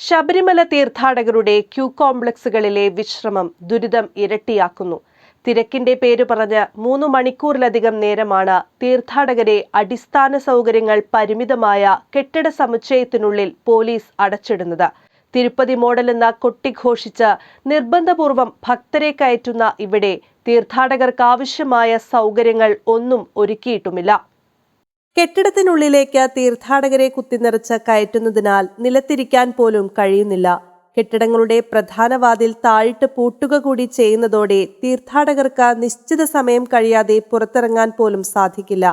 ശബരിമല തീർത്ഥാടകരുടെ ക്യൂ കോംപ്ലക്സുകളിലെ വിശ്രമം ദുരിതം ഇരട്ടിയാക്കുന്നു. തിരക്കിന്റെ പേര് പറഞ്ഞ് മൂന്ന് മണിക്കൂറിലധികം നേരമാണ് തീർത്ഥാടകരെ അടിസ്ഥാന സൗകര്യങ്ങൾ പരിമിതമായ കെട്ടിട സമുച്ചയത്തിനുള്ളിൽ പോലീസ് അടച്ചിടുന്നത്. തിരുപ്പതി എന്ന കൊട്ടിഘോഷിച്ച് നിർബന്ധപൂർവം ഭക്തരെ കയറ്റുന്ന ഇവിടെ തീർത്ഥാടകർക്കാവശ്യമായ സൗകര്യങ്ങൾ ഒന്നും ഒരുക്കിയിട്ടുമില്ല. കെട്ടിടത്തിനുള്ളിലേക്ക് തീർത്ഥാടകരെ കുത്തിനിറച്ച് കയറ്റുന്നതിനാൽ നിലത്തിരിക്കാൻ പോലും കഴിയുന്നില്ല. കെട്ടിടങ്ങളുടെ പ്രധാന വാതിൽ താഴിട്ട് പൂട്ടുക കൂടി ചെയ്യുന്നതോടെ തീർത്ഥാടകർക്ക് നിശ്ചിത സമയം കഴിയാതെ പുറത്തിറങ്ങാൻ പോലും സാധിക്കില്ല.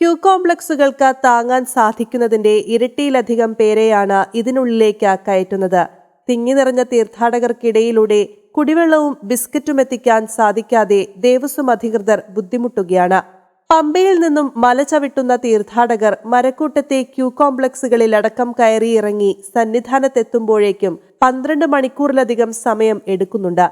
ക്യൂ കോംപ്ലക്സുകൾക്ക് താങ്ങാൻ സാധിക്കുന്നതിന്റെ ഇരട്ടിയിലധികം പേരെയാണ് ഇതിനുള്ളിലേക്ക് കയറ്റുന്നത്. തിങ്ങി നിറഞ്ഞ തീർത്ഥാടകർക്കിടയിലൂടെ കുടിവെള്ളവും ബിസ്ക്കറ്റും എത്തിക്കാൻ സാധിക്കാതെ ദേവസ്വം അധികൃതർ ബുദ്ധിമുട്ടുകയാണ്. പമ്പയിൽ നിന്നും മല ചവിട്ടുന്ന തീർത്ഥാടകർ മരക്കൂട്ടത്തെ ക്യൂ കോംപ്ലക്സുകളിൽ അടക്കം കയറിയിറങ്ങി സന്നിധാനത്തെത്തുമ്പോഴേക്കും പന്ത്രണ്ട് മണിക്കൂറിലധികം സമയം എടുക്കുന്നുണ്ട്.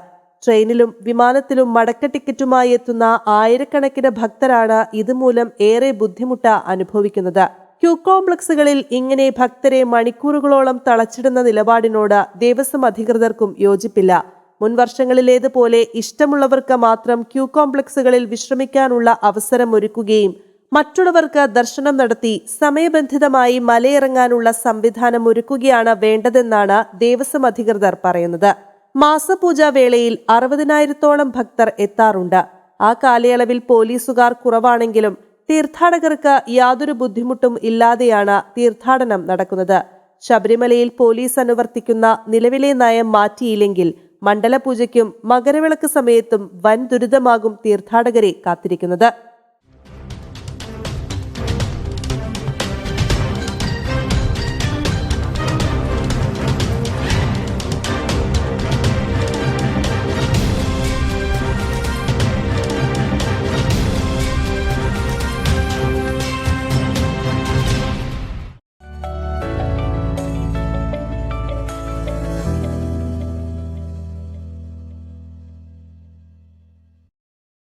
ട്രെയിനിലും വിമാനത്തിലും മടക്ക ടിക്കറ്റുമായി എത്തുന്ന ആയിരക്കണക്കിന് ഭക്തരാണ് ഇതുമൂലം ഏറെ ബുദ്ധിമുട്ട് അനുഭവിക്കുന്നത്. ക്യൂ കോംപ്ലക്സുകളിൽ ഇങ്ങനെ ഭക്തരെ മണിക്കൂറുകളോളം തളച്ചിടുന്ന നിലപാടിനോട് ദേവസ്വം അധികൃതർക്കും യോജിപ്പില്ല. മുൻ വർഷങ്ങളിലേതുപോലെ ഇഷ്ടമുള്ളവർക്ക് മാത്രം ക്യൂ കോംപ്ലക്സുകളിൽ വിശ്രമിക്കാനുള്ള അവസരം ഒരുക്കുകയും മറ്റുള്ളവർക്ക് ദർശനം നടത്തി സമയബന്ധിതമായി മലയിറങ്ങാനുള്ള സംവിധാനം ഒരുക്കുകയാണ് വേണ്ടതെന്നാണ് ദേവസ്വം അധികൃതർ പറയുന്നത്. മാസപൂജ വേളയിൽ അറുപതിനായിരത്തോളം ഭക്തർ എത്താറുണ്ട്. ആ കാലയളവിൽ പോലീസുകാർ കുറവാണെങ്കിലും തീർത്ഥാടകർക്ക് യാതൊരു ബുദ്ധിമുട്ടും ഇല്ലാതെയാണ് തീർത്ഥാടനം നടക്കുന്നത്. ശബരിമലയിൽ പോലീസ് അനുവർത്തിക്കുന്ന നിലവിലെ നയം മാറ്റിയില്ലെങ്കിൽ മണ്ഡലപൂജയ്ക്കും മകരവിളക്ക് സമയത്തും വൻ ദുരിതമാകും തീർത്ഥാടകരെ കാത്തിരിക്കുന്നത്